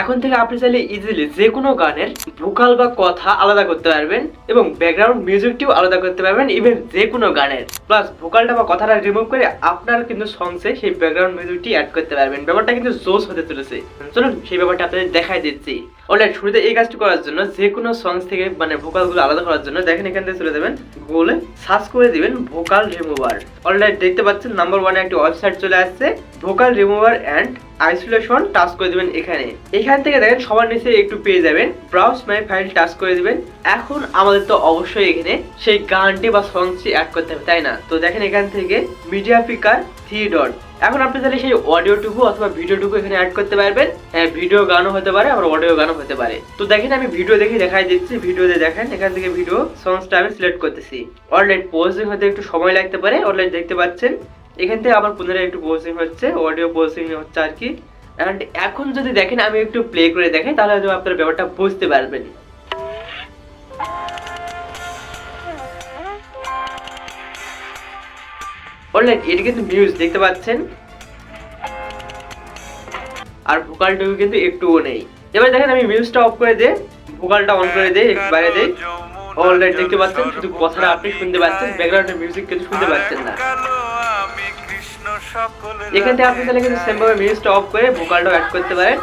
এখন থেকে আপনি চাইলে ইজিলি যে কোনো গানের ভোকাল বা কথা আলাদা করতে পারবেন এবং ব্যাকগ্রাউন্ড মিউজিকটিও আলাদা করতে পারবেন ইভেন যে কোনো গানের। প্লাস ভোকালটা বা কথাটা রিমুভ করে আপনার কিন্তু সংসে সেই ব্যাকগ্রাউন্ড মিউজিকটি অ্যাড করতে পারবেন। ব্যাপারটা কিন্তু জোস হতে চলেছে। চলুন সেই ব্যাপারটা আপনাদের দেখাই দিচ্ছি। অলরাইট শুরুতে এই কাজটি করার জন্য যে কোনো সংস থেকে মানে ভোকালগুলো আলাদা করার জন্য দেখেন এখান থেকে চলে যাবেন গুগলে সার্চ করে দিবেন ভোকাল রিমুভার অলরাইট দেখতে পাচ্ছেন নাম্বার ওয়ানে একটি ওয়েবসাইট চলে আসছে vocal remover and isolation touch করে দিবেন এখানে। এখান থেকে দেখেন সবার নিচে একটু পেয়ে যাবেন ব্রাউজ মাই ফাইল টাচ করে দিবেন। এখন আমাদের তো অবশ্যই এখানে সেই গানটি বা সংসটি অ্যাড করতে হবে, তাই না? তো দেখেন এখান থেকে মিডিয়া পিকার থ্রি ডট এখন আপনি তাহলে সেই অডিওটুকু অথবা ভিডিওটুকু এখানে অ্যাড করতে পারবেন। হ্যাঁ ভিডিও গানও হতে পারে, আবার অডিও গানও হতে পারে। তো দেখেন, আমি ভিডিও দেখে দেখাই দিচ্ছি ভিডিওতে দেখেন, এখান থেকে ভিডিও সংসটা আমি সিলেক্ট করতেছি। অনলাইন পোস্টিং হতে একটু সময় লাগতে পারে অনলাইন দেখতে পাচ্ছেন। এখান থেকে আবার পুনরায় একটু পোস্টিং হচ্ছে অডিও পোস্টিং হচ্ছে আর কি। অ্যান্ড এখন যদি দেখেন, আমি একটু প্লে করে দেখাই, তাহলে হয়তো আপনার ব্যাপারটা বুঝতে পারবেন। অলরাইট এটা কিন্তু মিউজ দেখতে পাচ্ছেন? আর ভোকালটুকু কিন্তু একটুও নেই। এবার দেখেন আমি মিউজটা অফ করে দিয়ে, ভোকালটা অন করে দিয়ে একটু বাইরে দিই। অলরাইট দেখতে পাচ্ছেন, শুধু কথাটা আপনি শুনতে পাচ্ছেন ব্যাকগ্রাউন্ডের মিউজিক কিন্তু শুনতে পাচ্ছেন না। এখান থেকে আপনি তাহলে কিন্তু সেম ভাবে মিউজটা অফ করে ভোকালটা অ্যাড করতে পারেন।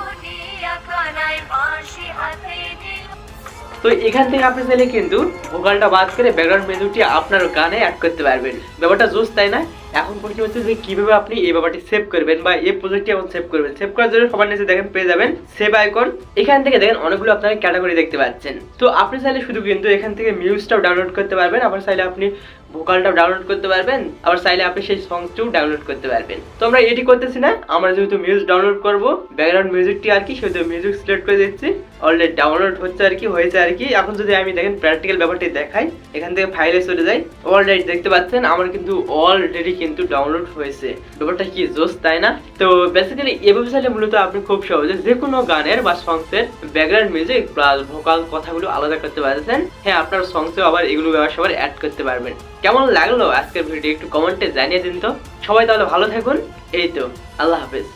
তো এখান থেকে আপনি চাইলে কিন্তু ভোকালটা বাদ করে ব্যাকগ্রাউন্ড মিউজিকটি আপনার গানে অ্যাড করতে পারবেন। ব্যাপারটা জোস তাই না? এখন প্রশ্ন হচ্ছে যে কীভাবে আপনি এই ব্যাপারটি সেভ করবেন বা এই প্রজেক্টটি এখন সেভ করবেন? সেভ করার জন্য সবার নিচে দেখেন, পেয়ে যাবেন সেভ আইকন এখান থেকে দেখেন অনেকগুলো আপনারা ক্যাটাগরি দেখতে পাচ্ছেন। তো আপনি চাইলে শুধু কিন্তু এখান থেকে মিউজটাও ডাউনলোড করতে পারবেন। আবার চাইলে আপনি ভোকালটাও ডাউনলোড করতে পারবেন, আবার চাইলে আপনি সেই সংসটিও ডাউনলোড করতে পারবেন। তো আমরা এটি করতেছি না, আমরা যেহেতু মিউজিক ডাউনলোড করব ব্যাকগ্রাউন্ড মিউজিকটি আর কি, সেহেতু মিউজিক সিলেক্ট করে দিচ্ছি। অলরেডি ডাউনলোড হচ্ছে আর কি, হয়েছে আর কি। এখন যদি আমি দেখেন প্র্যাকটিক্যাল ব্যাপারটি দেখাই, এখান থেকে ফাইলে চলে যাই। অলরেডি দেখতে পাচ্ছেন, আমার কিন্তু অলরেডি কিন্তু ডাউনলোড হয়েছে। ব্যাপারটা কি জোস তাই না? তো বেসিক্যালি এই ওয়েবসাইটে মূলত আপনি খুব সহজে যে কোনো গানের বা সংসের ব্যাকগ্রাউন্ড মিউজিক প্লাস ভোকাল কথাগুলো আলাদা করতে পারছেন। হ্যাঁ আপনার সংসেও আবার এগুলো ব্যবহার সবার অ্যাড করতে পারবেন। কেমন লাগল আজকের ভিডিও একটু কমেন্টে জানিয়ে দিন তো। সবাই তাহলে ভালো থাকুন। এই তো, আল্লাহ হাফেজ।